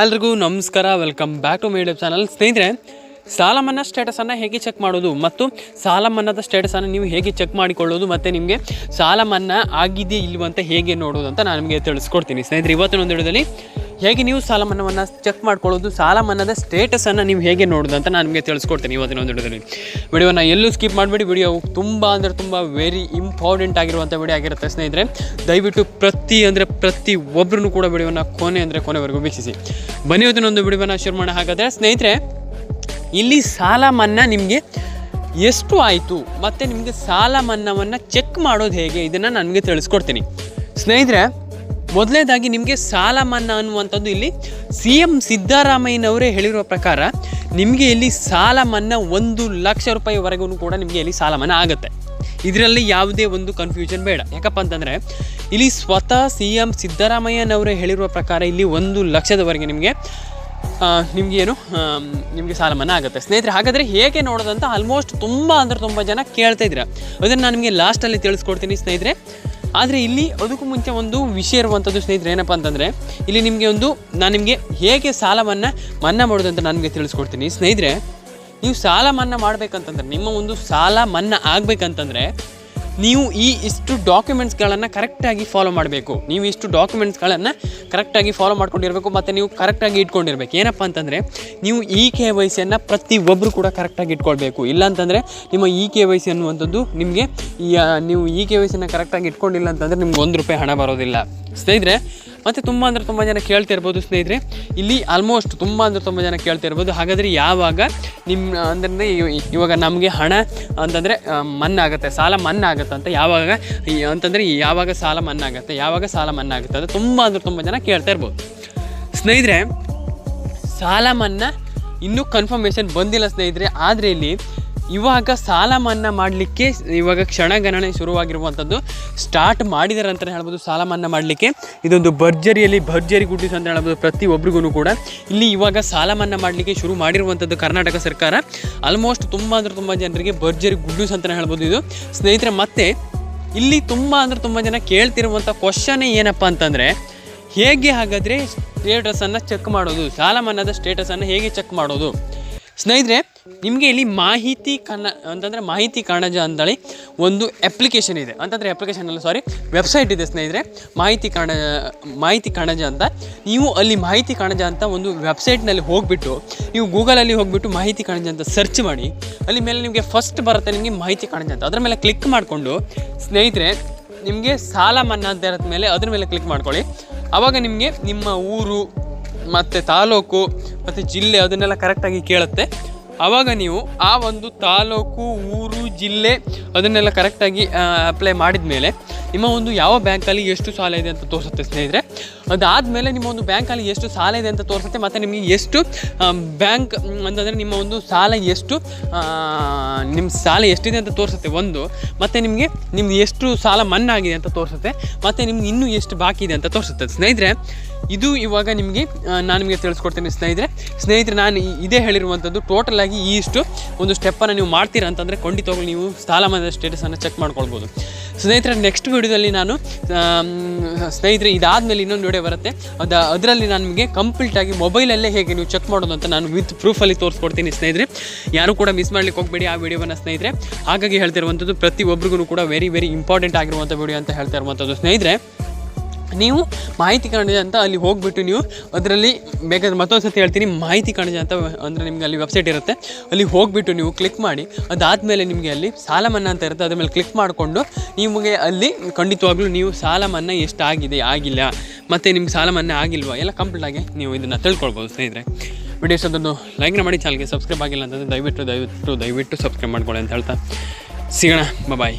ಎಲ್ರಿಗೂ ನಮಸ್ಕಾರ, welcome back to my YouTube channel. ಸ್ನೇಹಿತರೆ ಸಾಲ ಮನ್ನಾ ಸ್ಟೇಟಸನ್ನು ಹೇಗೆ ಚೆಕ್ ಮಾಡೋದು ಮತ್ತು ಸಾಲ ಮನ್ನಾದ ಸ್ಟೇಟಸನ್ನು ನೀವು ಹೇಗೆ ಚೆಕ್ ಮಾಡಿಕೊಳ್ಳೋದು ಮತ್ತು ನಿಮಗೆ ಸಾಲ ಮನ್ನಾ ಆಗಿದೆಯೇ ಇಲ್ವಂತ ಹೇಗೆ ನೋಡೋದು ಅಂತ ನಾನು ನಿಮಗೆ ತಿಳಿಸ್ಕೊಡ್ತೀನಿ. ಸ್ನೇಹಿತರೆ, ಇವತ್ತಿನ ಒಂದು ವಿಡಿಯೋದಲ್ಲಿ ಹೇಗೆ ನೀವು ಸಾಲ ಮನ್ನಾವನ್ನು ಚೆಕ್ ಮಾಡ್ಕೊಳ್ಳೋದು, ಸಾಲ ಮನ್ನದ ಸ್ಟೇಟಸನ್ನು ನೀವು ಹೇಗೆ ನೋಡೋದು ಅಂತ ನಾನು ನಿಮಗೆ ತಿಳಿಸ್ಕೊಡ್ತೀನಿ ಇವತ್ತಿನ ಒಂದು ವಿಡಿಯೋದಲ್ಲಿ. ವಿಡಿಯೋನ ಎಲ್ಲೂ ಸ್ಕಿಪ್ ಮಾಡಬೇಡಿ. ವಿಡಿಯೋ ತುಂಬ ಅಂದರೆ ತುಂಬ ವೆರಿ ಇಂಪಾರ್ಟೆಂಟ್ ಆಗಿರುವಂಥ ವಿಡಿಯೋ ಆಗಿರುತ್ತೆ ಸ್ನೇಹಿತರೆ. ದಯವಿಟ್ಟು ಪ್ರತಿ ಅಂದರೆ ಪ್ರತಿ ಒಬ್ಬರೂ ಕೂಡ ವಿಡಿಯೋನ ಕೊನೆ ಅಂದರೆ ಕೊನೆವರೆಗೂ ವೀಕ್ಷಿಸಿ. ಬನ್ನಿ ಇವತ್ತಿನ ಒಂದು ವಿಡಿಯೋನ ಶುರು ಮಾಡೋಣ. ಹಾಗಾದರೆ ಸ್ನೇಹಿತರೆ, ಇಲ್ಲಿ ಸಾಲ ಮನ್ನಾ ನಿಮಗೆ ಎಷ್ಟು ಆಯಿತು ಮತ್ತು ನಿಮಗೆ ಸಾಲ ಮನ್ನಾವನ್ನು ಚೆಕ್ ಮಾಡೋದು ಹೇಗೆ ಇದನ್ನು ನನಗೆ ತಿಳಿಸ್ಕೊಡ್ತೀನಿ. ಸ್ನೇಹಿತರೆ ಮೊದಲನೇದಾಗಿ ನಿಮಗೆ ಸಾಲ ಮನ್ನಾ ಅನ್ನುವಂಥದ್ದು ಇಲ್ಲಿ ಸಿ ಎಂ ಸಿದ್ದರಾಮಯ್ಯನವರೇ ಹೇಳಿರುವ ಪ್ರಕಾರ ನಿಮಗೆ ಇಲ್ಲಿ ಸಾಲ ಮನ್ನಾ ಒಂದು ಲಕ್ಷ ರೂಪಾಯಿವರೆಗೂ ಕೂಡ ನಿಮಗೆ ಇಲ್ಲಿ ಸಾಲ ಮನ್ನಾ ಆಗುತ್ತೆ. ಇದರಲ್ಲಿ ಯಾವುದೇ ಒಂದು ಕನ್ಫ್ಯೂಷನ್ ಬೇಡ. ಯಾಕಪ್ಪ ಅಂತಂದರೆ ಇಲ್ಲಿ ಸ್ವತಃ ಸಿ ಎಂ ಸಿದ್ದರಾಮಯ್ಯನವರೇ ಹೇಳಿರುವ ಪ್ರಕಾರ ಇಲ್ಲಿ ಒಂದು ಲಕ್ಷದವರೆಗೆ ನಿಮಗೆ ನಿಮಗೆ ಏನು ನಿಮಗೆ ಸಾಲ ಮನ್ನಾ ಆಗುತ್ತೆ. ಸ್ನೇಹಿತರೆ, ಹಾಗಾದರೆ ಹೇಗೆ ನೋಡೋದಂತ ಆಲ್ಮೋಸ್ಟ್ ತುಂಬ ಅಂದರೆ ತುಂಬ ಜನ ಕೇಳ್ತಾ ಇದ್ದೀರಾ. ಅದನ್ನು ನಾನು ನಿಮಗೆ ಲಾಸ್ಟಲ್ಲಿ ತಿಳಿಸ್ಕೊಡ್ತೀನಿ ಸ್ನೇಹಿತರೆ. ಆದರೆ ಇಲ್ಲಿ ಅದಕ್ಕೂ ಮುಂಚೆ ಒಂದು ವಿಷಯ ಇರುವಂಥದ್ದು ಸ್ನೇಹಿತರೆ ಏನಪ್ಪ ಅಂತಂದರೆ, ಇಲ್ಲಿ ನಿಮಗೆ ಒಂದು, ನಾನು ನಿಮಗೆ ಹೇಗೆ ಸಾಲವನ್ನು ಮನ್ನಾ ಮಾಡೋದು ಅಂತ ನನಗೆ ತಿಳಿಸ್ಕೊಡ್ತೀನಿ. ಸ್ನೇಹಿತರೆ, ನೀವು ಸಾಲ ಮನ್ನಾ ಮಾಡಬೇಕಂತಂದ್ರೆ, ನಿಮ್ಮ ಒಂದು ಸಾಲ ಮನ್ನಾ ಆಗಬೇಕಂತಂದರೆ ನೀವು ಈ ಇಷ್ಟು ಡಾಕ್ಯುಮೆಂಟ್ಸ್ಗಳನ್ನು ಕರೆಕ್ಟಾಗಿ ಫಾಲೋ ಮಾಡಬೇಕು. ನೀವು ಇಷ್ಟು ಡಾಕ್ಯುಮೆಂಟ್ಸ್ಗಳನ್ನು ಕರೆಕ್ಟಾಗಿ ಫಾಲೋ ಮಾಡ್ಕೊಂಡಿರಬೇಕು ಮತ್ತು ನೀವು ಕರೆಕ್ಟಾಗಿ ಇಟ್ಕೊಂಡಿರ್ಬೇಕು. ಏನಪ್ಪ ಅಂತಂದರೆ, ನೀವು ಇ ಕೆ ವೈ ಸಿಯನ್ನು ಪ್ರತಿಯೊಬ್ಬರು ಕೂಡ ಕರೆಕ್ಟಾಗಿ ಇಟ್ಕೊಳ್ಬೇಕು. ಇಲ್ಲಾಂತಂದರೆ ನಿಮ್ಮ ಇ ಕೆ ವೈ ಸಿ ಅನ್ನುವಂಥದ್ದು ನಿಮಗೆ ನೀವು ಇ ಕೆ ವೈ ಸಿಯನ್ನು ಕರೆಕ್ಟಾಗಿ ಇಟ್ಕೊಂಡಿಲ್ಲ ಅಂತಂದರೆ ನಿಮ್ಗೆ ಒಂದು ರೂಪಾಯಿ ಹಣ ಬರೋದಿಲ್ಲ. ಸ್ನೇಹಿತರೆ ಮತ್ತು ತುಂಬ ಅಂದರೆ ತುಂಬ ಜನ ಕೇಳ್ತಿರ್ಬೋದು ಸ್ನೇಹಿತರೆ. ಇಲ್ಲಿ ಆಲ್ಮೋಸ್ಟ್ ತುಂಬ ಅಂದರೆ ತುಂಬ ಜನ ಕೇಳ್ತಿರ್ಬೋದು ಹಾಗಾದರೆ ಯಾವಾಗ ನಿಮ್ಮ ಅಂದರೆ ಇವಾಗ ನಮಗೆ ಹಣ ಅಂತಂದರೆ ಮನ್ನಾಗುತ್ತೆ, ಸಾಲ ಮನ್ನಾಗುತ್ತೆ ಅಂತ ಯಾವಾಗ ಅಂತಂದರೆ ಯಾವಾಗ ಸಾಲ ಮನ್ನಾಗುತ್ತೆ, ಯಾವಾಗ ಸಾಲ ಮನ್ನಾಗುತ್ತೆ ಅಂತ ತುಂಬ ಅಂದರೆ ತುಂಬ ಜನ ಕೇಳ್ತಾ ಇರ್ಬೋದು. ಸ್ನೇಹಿತರೆ, ಸಾಲ ಮನ್ನಾ ಇನ್ನೂ ಕನ್ಫರ್ಮೇಷನ್ ಬಂದಿಲ್ಲ ಸ್ನೇಹಿತರೆ. ಆದರೆ ಇಲ್ಲಿ ಇವಾಗ ಸಾಲ ಮನ್ನಾ ಮಾಡಲಿಕ್ಕೆ ಇವಾಗ ಕ್ಷಣಗಣನೆ ಶುರುವಾಗಿರುವಂಥದ್ದು. ಸ್ಟಾರ್ಟ್ ಮಾಡಿದ್ದಾರೆ ಅಂತಲೇ ಹೇಳ್ಬೋದು ಸಾಲ ಮನ್ನಾ ಮಾಡಲಿಕ್ಕೆ. ಇದೊಂದು ಭರ್ಜರಿಯಲ್ಲಿ ಭರ್ಜರಿ ಗುಡ್ಡಿಸ್ ಅಂತ ಹೇಳ್ಬೋದು ಪ್ರತಿಯೊಬ್ಬರಿಗೂ ಕೂಡ. ಇಲ್ಲಿ ಇವಾಗ ಸಾಲ ಮನ್ನಾ ಮಾಡಲಿಕ್ಕೆ ಶುರು ಮಾಡಿರುವಂಥದ್ದು ಕರ್ನಾಟಕ ಸರ್ಕಾರ. ಆಲ್ಮೋಸ್ಟ್ ತುಂಬ ಅಂದರೆ ತುಂಬ ಜನರಿಗೆ ಭರ್ಜರಿ ಗುಡ್ಡಿಸ್ ಅಂತಲೇ ಹೇಳ್ಬೋದು ಇದು. ಸ್ನೇಹಿತರೆ, ಮತ್ತೆ ಇಲ್ಲಿ ತುಂಬ ಅಂದರೆ ತುಂಬ ಜನ ಕೇಳ್ತಿರುವಂಥ ಕ್ವಶನೇ ಏನಪ್ಪ ಅಂತಂದರೆ, ಹೇಗೆ ಹಾಗಾದರೆ ಸ್ಟೇಟಸನ್ನು ಚೆಕ್ ಮಾಡೋದು? ಸಾಲ ಮನ್ನಾದ ಸ್ಟೇಟಸನ್ನು ಹೇಗೆ ಚೆಕ್ ಮಾಡೋದು? ಸ್ನೇಹಿತರೆ ನಿಮಗೆ ಇಲ್ಲಿ ಮಾಹಿತಿ ಕನ್ನ ಅಂತಂದರೆ ಮಾಹಿತಿ ಕಣಜ ಅಂತೇಳಿ ಒಂದು ಅಪ್ಲಿಕೇಶನ್ ಇದೆ. ಅಂತಂದರೆ ಅಪ್ಲಿಕೇಶನ್ ಅಲ್ಲ ಸಾರಿ ವೆಬ್ಸೈಟ್ ಇದೆ ಸ್ನೇಹಿತರೆ. ಮಾಹಿತಿ ಕಣ, ಮಾಹಿತಿ ಕಣಜ ಅಂತ. ನೀವು ಅಲ್ಲಿ ಮಾಹಿತಿ ಕಣಜ ಅಂತ ಒಂದು ವೆಬ್ಸೈಟ್ನಲ್ಲಿ ಹೋಗಿಬಿಟ್ಟು, ನೀವು ಗೂಗಲಲ್ಲಿ ಹೋಗಿಬಿಟ್ಟು ಮಾಹಿತಿ ಕಣಜ ಅಂತ ಸರ್ಚ್ ಮಾಡಿ, ಅಲ್ಲಿ ಮೇಲೆ ನಿಮಗೆ ಫಸ್ಟ್ ಬರುತ್ತೆ ನಿಮಗೆ ಮಾಹಿತಿ ಕಣಜ ಅಂತ. ಅದರ ಮೇಲೆ ಕ್ಲಿಕ್ ಮಾಡಿಕೊಂಡು, ಸ್ನೇಹಿತರೆ, ನಿಮಗೆ ಸಾಲ ಮನ್ನಾ ಅಂತ ಇರೋದ ಮೇಲೆ ಅದ್ರ ಮೇಲೆ ಕ್ಲಿಕ್ ಮಾಡ್ಕೊಳ್ಳಿ. ಆವಾಗ ನಿಮಗೆ ನಿಮ್ಮ ಊರು, ಮತ್ತು ತಾಲೂಕು, ಮತ್ತು ಜಿಲ್ಲೆ ಅದನ್ನೆಲ್ಲ ಕರೆಕ್ಟಾಗಿ ಕೇಳುತ್ತೆ. ಆವಾಗ ನೀವು ಆ ಒಂದು ತಾಲೂಕು ಊರು ಜಿಲ್ಲೆ ಅದನ್ನೆಲ್ಲ ಕರೆಕ್ಟಾಗಿ ಅಪ್ಲೈ ಮಾಡಿದ ಮೇಲೆ ನಿಮ್ಮ ಒಂದು ಯಾವ ಬ್ಯಾಂಕಲ್ಲಿ ಎಷ್ಟು ಸಾಲ ಇದೆ ಅಂತ ತೋರಿಸುತ್ತೆ ಸ್ನೇಹಿತರೆ. ಅದಾದಮೇಲೆ ನಿಮ್ಮ ಒಂದು ಬ್ಯಾಂಕಲ್ಲಿ ಎಷ್ಟು ಸಾಲ ಇದೆ ಅಂತ ತೋರಿಸುತ್ತೆ ಮತ್ತು ನಿಮಗೆ ಎಷ್ಟು ಬ್ಯಾಂಕ್ ಅಂತಂದರೆ ನಿಮ್ಮ ಒಂದು ಸಾಲ ಎಷ್ಟು ನಿಮ್ಮ ಸಾಲ ಎಷ್ಟಿದೆ ಅಂತ ತೋರಿಸುತ್ತೆ ಒಂದು, ಮತ್ತು ನಿಮಗೆ ನಿಮ್ದು ಎಷ್ಟು ಸಾಲ ಮನ್ನಾಗಿದೆ ಅಂತ ತೋರಿಸುತ್ತೆ, ಮತ್ತು ನಿಮ್ಗೆ ಇನ್ನೂ ಎಷ್ಟು ಬಾಕಿ ಇದೆ ಅಂತ ತೋರಿಸುತ್ತೆ. ಸ್ನೇಹಿತರೆ, ಇದು ಇವಾಗ ನಿಮಗೆ ನಾನು ನಿಮಗೆ ತಿಳಿಸ್ಕೊಡ್ತೀನಿ ಸ್ನೇಹಿತರೆ. ಸ್ನೇಹಿತರೆ, ನಾನು ಇದೇ ಹೇಳಿರುವಂಥದ್ದು ಟೋಟಲ್ ಆಗಿ ಈ ಇಷ್ಟು ಒಂದು ಸ್ಟೆಪ್ಪನ್ನು ನೀವು ಮಾಡ್ತೀರಾ ಅಂತಂದರೆ ಖಂಡಿತವಾಗ್ಲೂ ನೀವು ಸಾಲ ಮನ್ನಾ ಸ್ಟೇಟಸನ್ನು ಚೆಕ್ ಮಾಡ್ಕೊಳ್ಬೋದು. ಸ್ನೇಹಿತರೆ ನೆಕ್ಸ್ಟ್ ವಿಡಿಯೋದಲ್ಲಿ ನಾನು ಸ್ನೇಹಿತರೆ, ಇದಾದಮೇಲೆ ಇನ್ನೊಂದು ವಿಡಿಯೋ ಬರುತ್ತೆ. ಅದು, ಅದರಲ್ಲಿ ನಾನು ನಿಮಗೆ ಕಂಪ್ಲೀಟಾಗಿ ಮೊಬೈಲಲ್ಲೇ ಹೇಗೆ ನೀವು ಚೆಕ್ ಮಾಡೋದು ಅಂತ ನಾನು ವಿತ್ ಪ್ರೂಫಲ್ಲಿ ತೋರಿಸ್ಕೊಡ್ತೀನಿ ಸ್ನೇಹಿತರೆ. ಯಾರು ಕೂಡ ಮಿಸ್ ಮಾಡ್ಲಿಕ್ಕೆ ಹೋಗಬೇಡಿ ಆ ವಿಡಿಯೋವನ್ನು ಸ್ನೇಹಿತರೆ. ಹಾಗಾಗಿ ಹೇಳ್ತಿರುವಂಥದ್ದು ಪ್ರತಿಯೊಬ್ಬರಿಗೂ ಕೂಡ ವೆರಿ ವೆರಿ ಇಂಪಾರ್ಟೆಂಟ್ ಆಗಿರುವಂಥ ವಿಡಿಯೋ ಅಂತ ಹೇಳ್ತಾ ಇರುವಂಥದ್ದು ಸ್ನೇಹಿತರೆ. ನೀವು ಮಾಹಿತಿ ಕಣಜ ಅಂತ ಅಲ್ಲಿ ಹೋಗಿಬಿಟ್ಟು ನೀವು ಅದರಲ್ಲಿ ಬೇಕಾದ್ರೆ ಮತ್ತೊಂದು ಸರ್ತಿ ಹೇಳ್ತೀನಿ, ಮಾಹಿತಿ ಕಣಜ ಅಂತ ಅಂದರೆ ನಿಮಗೆ ಅಲ್ಲಿ ವೆಬ್ಸೈಟ್ ಇರುತ್ತೆ. ಅಲ್ಲಿ ಹೋಗಿಬಿಟ್ಟು ನೀವು ಕ್ಲಿಕ್ ಮಾಡಿ, ಅದಾದಮೇಲೆ ನಿಮಗೆ ಅಲ್ಲಿ ಸಾಲ ಮನ್ನಾ ಅಂತ ಇರುತ್ತೆ ಅದ್ರ ಮೇಲೆ ಕ್ಲಿಕ್ ಮಾಡಿಕೊಂಡು ನಿಮಗೆ ಅಲ್ಲಿ ಖಂಡಿತವಾಗ್ಲೂ ನೀವು ಸಾಲ ಮನ್ನಾ ಎಷ್ಟಾಗಿದೆ, ಆಗಿಲ್ಲ. ಮತ್ತು ನಿಮ್ಗೆ ಸಾಲ ಮನ್ನಾ ಆಗಿಲ್ವಾ, ಎಲ್ಲ ಕಂಪ್ಲೀಟಾಗಿ ನೀವು ಇದನ್ನು ತಿಳ್ಕೊಳ್ಬೋದು ಸ್ನೇಹಿತರೆ. ವಿಡಿಯೋಸ್ ಅದೊಂದು ಲೈಕ್ನ ಮಾಡಿ ಚಾನಲ್ಗೆ ಸಬ್ಸ್ಕ್ರೈಬ್ ಆಗಿಲ್ಲ ಅಂತಂದರೆ ದಯವಿಟ್ಟು ದಯವಿಟ್ಟು ದಯವಿಟ್ಟು ಸಬ್ಸ್ಕ್ರೈಬ್ ಮಾಡ್ಕೊಳ್ಳಿ ಅಂತ ಹೇಳ್ತಾ. ಸಿಗೋಣ ಬಾಯ್